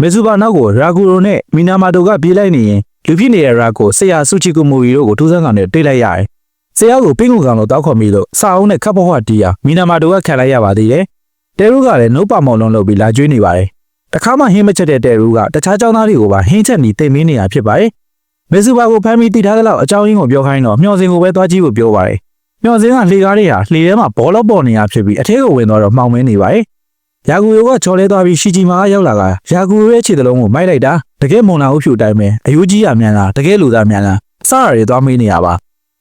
မေဇူဘာနောက်ကိုရာဂူရိုနဲ့မီနာမာတိုကပြေးလိုက်နေရင်လူဖြစ်နေတဲ့ရာကိုဆရာဆူချီကူမူရီတို့ကိုထိုးစမ်းကောင်နဲ့တိတ်လိုက်ရတယ်။ဆရာကိုပင်းကူကောင်လို့တောက်ခေါ်ပြီးလို့စာအုပ်နဲ့ခပ်ဘဝတီးရမီနာမာတိုကခံလိုက်ရပါသေးတယ်။တဲရူကလည်းနှုတ်ပါမောင်လုံးလုပ်ပြီးလာကျွေးနေပါတယ်။တခါမှဟင်းမချက်တဲ့တဲရူကတခြားចောင်းသားတွေကိုပါဟင်းချက်နေတိတ်မင်းနေတာဖြစ်ပါတယ်။မေဇူဘာကိုဖမ်းပြီးတိထားတဲ့လောက်အကြောင်းရင်းကိုပြောခိုင်းတော့မျောစင်ကိုပဲသွားကြည့်ဖို့ပြောပါတယ်။မျောစင်ကလှေကားတွေဟာလှေထဲမှာဘောလုံးပေါ်နေရဖြစ်ပြီးအထဲကိုဝင်သွားတော့မှောင်မင်းနေပါတယ်။ ရာဂူရိုကချော်လဲသွားပြီးရှီဂျီမာကရောက်လာကရာဂူရိုရဲ့ခြေသလုံးကိုမိုက်လိုက်တာတကယ်မုံလာဥဖြူတိုင်းပဲအယိုးကြီးရမြန်လားတကယ်လူသားမြန်လားစရတွေသွားမေးနေရပါ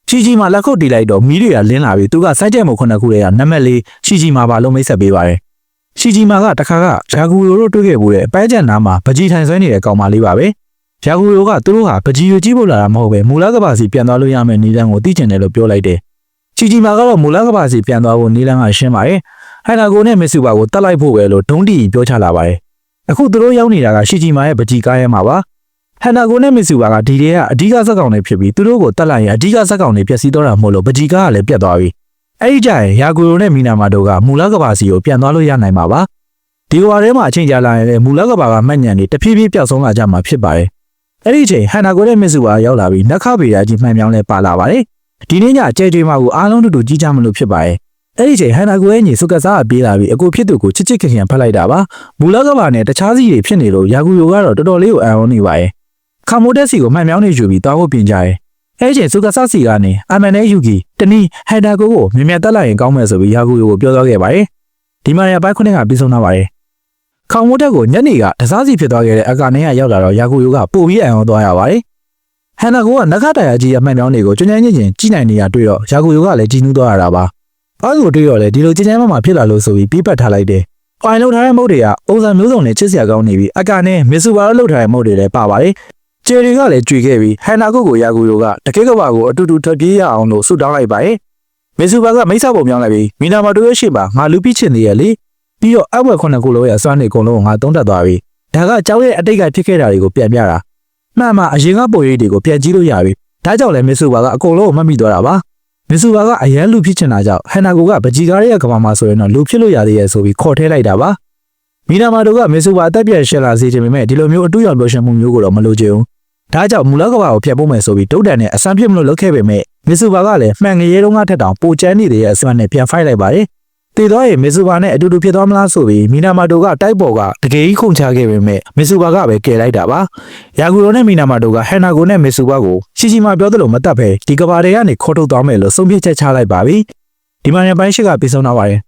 ရှီဂျီမာလက်ခုပ်တီးလိုက်တော့မီးတွေကလင်းလာပြီးသူကစိုက်ကြက်မှုခုနှစ်ခုတွေကနံပါတ်လေးရှီဂျီမာပါလုံးမိတ်ဆက်ပေးပါတယ်ရှီဂျီမာကတခါကရာဂူရိုတို့တွေ့ခဲ့ဘူးတဲ့ပဲကြံနားမှာပကြီးထိုင်ဆွဲနေတဲ့ကောင်မလေးပါပဲရာဂူရိုကသူတို့ဟာပကြီးယူကြည့်ဖို့လာတာမဟုတ်ပဲမူလကဘာစီပြန်သွားလို့ရမယ့်နီလန်ကိုသိကျင်တယ်လို့ပြောလိုက်တယ်ရှီဂျီမာကတော့မူလကဘာစီပြန်သွားဖို့နီလန်ကရှင်းပါတယ် ဟန်နာကိုနဲ့မစ်ဆူပါကိုတတ်လိုက်ဖို့ပဲလို့ဒုံးတီပြောချလာပါတယ်အခုသူတို့ရောက်နေတာကရှီဂျီမာရဲ့ပကြီးကားရဲမှာပါဟန်နာကိုနဲ့မစ်ဆူဘာကဒီတွေကအဓိကဇက်ကောင်တွေဖြစ်ပြီးသူတို့ကိုတတ်လိုက်ရင်အဓိကဇက်ကောင်တွေပျက်စီးတော့တာမဟုတ်လို့ပကြီးကားကလည်းပြတ်သွားပြီအဲ့ဒီကြရင်ယာဂူရိုနဲ့မီနာမာတို့ကမူလကဘာစီကိုပြန်သွားလို့ရနိုင်မှာပါဒီဝါထဲမှာအချိန်ကြာလာရင်လည်းမူလကဘာကမှတ်ညံနေတဖြည်းဖြည်းပျောက်ဆုံးလာကြမှာဖြစ်ပါတယ်အဲ့ဒီအချိန်ဟန်နာကိုနဲ့မစ်ဆူဘာရောက်လာပြီးနက်ခဗေဒာကြီးမှန်ပြောင်းလဲပါလာပါတယ်ဒီနေ့ညကျဲကျွေးမကိုအားလုံးတူတူကြီးကြမလို့ဖြစ်ပါတယ် အဲ့ဒီချိန်ဟန်နာကိုရဲ့ညီစုကစားကပြေးလာပြီးအကိုဖြစ်သူကိုချစ်ချစ်ခင်ခင်ဖတ်လိုက်တာပါမူလကဘာနဲ့တခြားစီတွေဖြစ်နေလို့ယာဂူရိုကတော့တော်တော်လေးကိုအံ့ဩနေပါတယ်ခါမိုတက်စီကိုမှန်မြောင်းနေယူပြီးတောင်းဖို့ပြင်ကြရဲ။အဲချိန်စုကဆစီကနေအမန်နဲ့ယူကီတနည်းဟန်တာကိုကိုမြင်မြတ်တက်လိုက်ရင်ကောင်းမယ်ဆိုပြီးယာကူကိုပြောသွားခဲ့ပါတယ်။ဒီမှာရပိုင်းခုနှစ်ကပြီးဆုံးသွားပါတယ်။ခေါမိုတက်ကိုညနေကတစားစီဖြစ်သွားခဲ့တဲ့အကာနေကရောက်လာတော့ယာကူကပို့ပြီးအံ့ဩသွားရပါတယ်။ဟန်တာကိုကနဂတရာကြီးအမှန်မြောင်းတွေကိုကျွမ်းကျွမ်းကျင်ကျင်ကြည်နိုင်နေရတွေ့တော့ယာကူကလည်းကြည်နူးသွားရတာပါ။ အဲလိုတွေ့တော့လေဒီလိုကြင်ကြမ်းမှမှဖြစ်လာလို့ဆိုပြီးပြပတ်ထားလိုက်တယ်။အိုင်လောက်ထားတဲ့မုတ်တွေကပုံစံမျိုးစုံနဲ့ချစ်စရာကောင်းနေပြီးအကာနဲ့မစ်ဆူဘာလို့လောက်ထားတဲ့မုတ်တွေလည်းပါပါတယ်။ကျယ်တွေကလည်းကြွေခဲ့ပြီးဟန်နာကုတ်ကိုယာကူရိုကတကယ်ကဘာကိုအတူတူထွက်ပြေးရအောင်လို့ဆုတောင်းလိုက်ပါရဲ့မေဆူဘာကမိတ်ဆက်ပုံပြောင်းလိုက်ပြီးမီနာမာတိုရဲ့ရှေ့မှာငါလူပြစ်ချင်နေရလေပြီးတော့အဝက်ခုနှစ်ခုလုံးရဲ့အစွမ်းနေအကုန်လုံးကိုငါသုံးတတ်သွားပြီဒါကကျောင်းရဲ့အတိတ်ကဖြစ်ခဲ့တာတွေကိုပြန်ပြတာမှန်မှအရင်ကပုံရိပ်တွေကိုပြန်ကြည့်လို့ရပြီဒါကြောင့်လည်းမေဆူဘာကအကုန်လုံးကိုမှတ်မိသွားတာပါ မေဆူဘာကအရန်လူဖြစ်ချင်တာကြောင့်ဟန်နာကိုကပကြီးကားရဲ့ကဘာမှာဆိုရင်တော့လူဖြစ်လို့ရသေးရဲ့ဆိုပြီးခေါ်ထဲလိုက်တာပါမီနာမာတိုကမေဆူဘာအသက်ပြည့်ရှင်းလာစေချင်ပေမဲ့ဒီလိုမျိုးအတူရောက်ပြောရှင်မှုမျိုးကိုတော့မလိုချင်ဘူးဒါကြောင့်မူလကဘာကိုဖျက်ဖို့မယ်ဆိုပြီးတုတ်တန်နဲ့အစမ်းဖြစ်မလို့လုပ်ခဲ့ပေမဲ့မစ်ဆူဘာကလည်းမှန်ငရေတုံးကထက်တောင်ပိုကျန်းနေတဲ့အစွမ်းနဲ့ပြန်ဖိုက်လိုက်ပါတယ်။ တည်တော့ရင်မစ်ဆူဘာနဲ့အတူတူဖြစ်သွားမလားဆိုပြီးမီနာမာတိုကတိုက်ပေါ်ကတကယ်ကြီးခုန်ချခဲ့ပေမဲ့မစ်ဆူဘာကပဲကယ်လိုက်တာပါ။ယာဂူရိုနဲ့မီနာမာတိုကဟန်နာကိုနဲ့မစ်ဆူဘာကိုရှီရှီမာပြောသလိုမတတ်ပဲဒီကဘာတွေကနေခေါ်ထုတ်သွားမယ်လို့ဆုံးဖြတ်ချက်ချလိုက်ပါပြီ။ဒီမှာရပိုင်းရှိကပြီးဆုံးတော့ပါတယ်